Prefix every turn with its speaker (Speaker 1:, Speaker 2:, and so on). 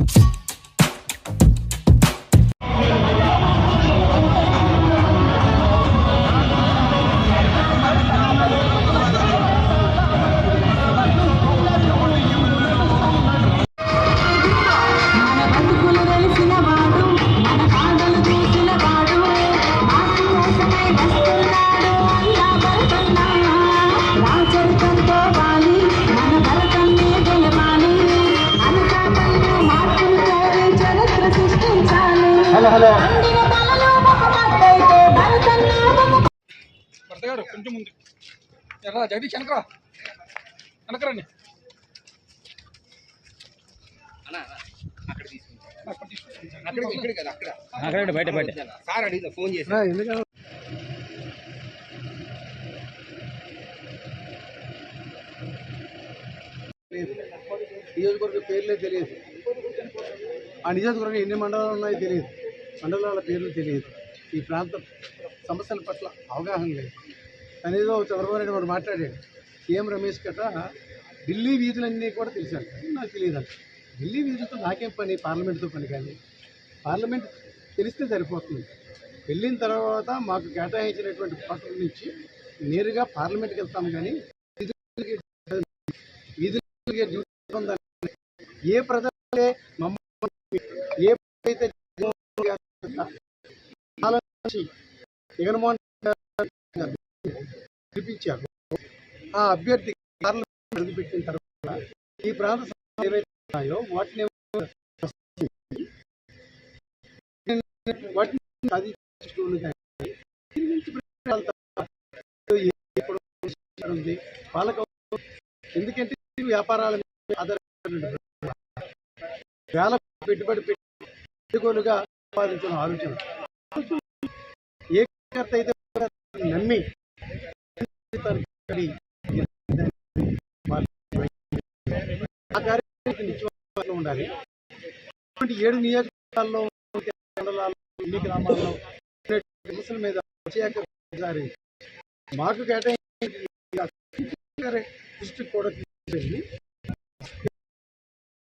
Speaker 1: Mm-hmm. సృష్టించాలి అందిన తలలో ఒక మద్దైతే భరతన్నా ఒక
Speaker 2: భర్త గారు కొంచెం ముందు. ఎర్రా జగదీష్ వెనకరా వెనకరండి
Speaker 3: అక్కడ ఇక్కడ కదా అక్కడ
Speaker 4: అక్కడ బయట బయట.
Speaker 3: సార్ అడిగిన ఫోన్ చేసి.
Speaker 5: నియోజకవర్గ పేర్లే తెలియదు. ఆ నియోజకవర్గం ఎన్ని మండలాలు ఉన్నాయో తెలియదు. మండలాల పేర్లు తెలియదు. ఈ ప్రాంత సమస్యల పట్ల అవగాహన లేదు. అనేదో చంద్రబాబు నాయుడు వాడు మాట్లాడాడు. సీఎం రమేష్ గట్ట ఢిల్లీ వీధులన్నీ కూడా తెలిసాను నాకు తెలియదు అంట ఢిల్లీ వీధులతో నాకేం పని? పార్లమెంట్తో పని కానీ. పార్లమెంట్ తెలిస్తే సరిపోతుంది. వెళ్ళిన తర్వాత మాకు కేటాయించినటువంటి పట్ల నుంచి నేరుగా పార్లమెంట్కి వెళ్తాము కానీ వీధులకి ఉందని ఏ ప్రజలే మమ్మల్ని ఏ అయితే ఆలోచించి జగన్మోహన్ గెలిపించారు ఆ అభ్యర్థి పార్లమెంట్ అడుగుపెట్టిన తర్వాత ఈ ప్రాంత ఏవైతే ఉన్నాయో వాటిని వాటిని ఉంది వాళ్ళకు ఎందుకంటే వ్యాపారాల మీద ఆధారపడిన వేల పెట్టుబడి పెట్టి పెట్టుకోలుగా సంపాదించిన ఆలోచన. ఏ కర్త అయితే నమ్మి ఆ కార్యక్రమానికి నిత్యం ఉండాలి. ఇటువంటి ఏడు నియోజకవర్గాల్లో మండలాల్లో ఎన్ని గ్రామాల్లో సమస్యల మీద ప్రత్యేక జారీ మాకు కేటాయించి డిస్ట్రిక్ట్ కూడా తీసుకెళ్ళి